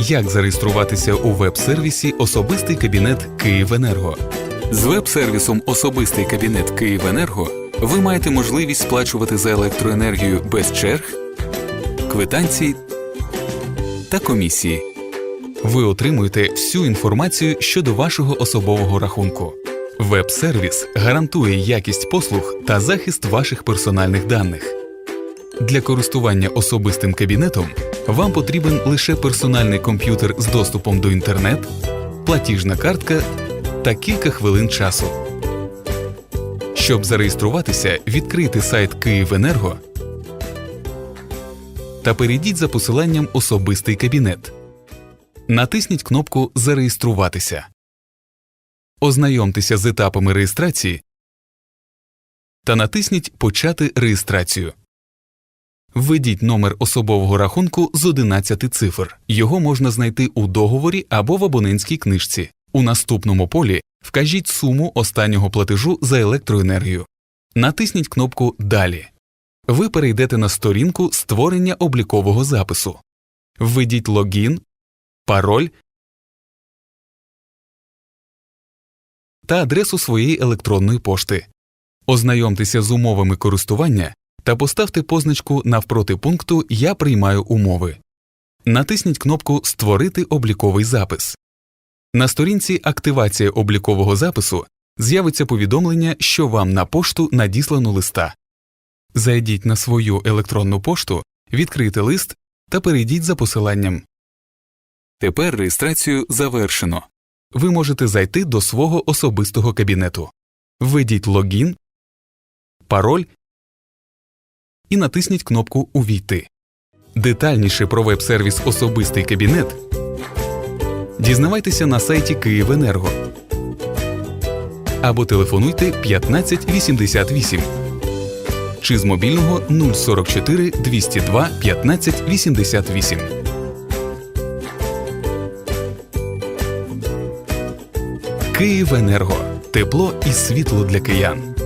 Як зареєструватися у веб-сервісі Особистий кабінет Київенерго. З веб-сервісом Особистий кабінет Київенерго ви маєте можливість сплачувати за електроенергію без черг, квитанцій та комісії. Ви отримуєте всю інформацію щодо вашого особового рахунку. Веб-сервіс гарантує якість послуг та захист ваших персональних даних. Для користування особистим кабінетом вам потрібен лише персональний комп'ютер з доступом до інтернет, платіжна картка та кілька хвилин часу. Щоб зареєструватися, відкрийте сайт Київенерго та перейдіть за посиланням Особистий кабінет. Натисніть кнопку Зареєструватися. Ознайомтеся з етапами реєстрації та натисніть Почати реєстрацію. Введіть номер особового рахунку з 11 цифр. Його можна знайти у договорі або в абонентській книжці. У наступному полі вкажіть суму останнього платежу за електроенергію. Натисніть кнопку Далі. Ви перейдете на сторінку створення облікового запису. Введіть логін, пароль та адресу своєї електронної пошти. Ознайомтеся з умовами користування та поставте позначку навпроти пункту Я приймаю умови. Натисніть кнопку Створити обліковий запис. На сторінці Активація облікового запису з'явиться повідомлення, що вам на пошту надіслано листа. Зайдіть на свою електронну пошту, відкрийте лист та перейдіть за посиланням. Тепер реєстрацію завершено. Ви можете зайти до свого особистого кабінету. Введіть логін, пароль і натисніть кнопку Увійти. Детальніше про веб-сервіс Особистий кабінет дізнавайтеся на сайті Київенерго або телефонуйте 1588 чи з мобільного 044 202 1588. Київенерго тепло і світло для киян.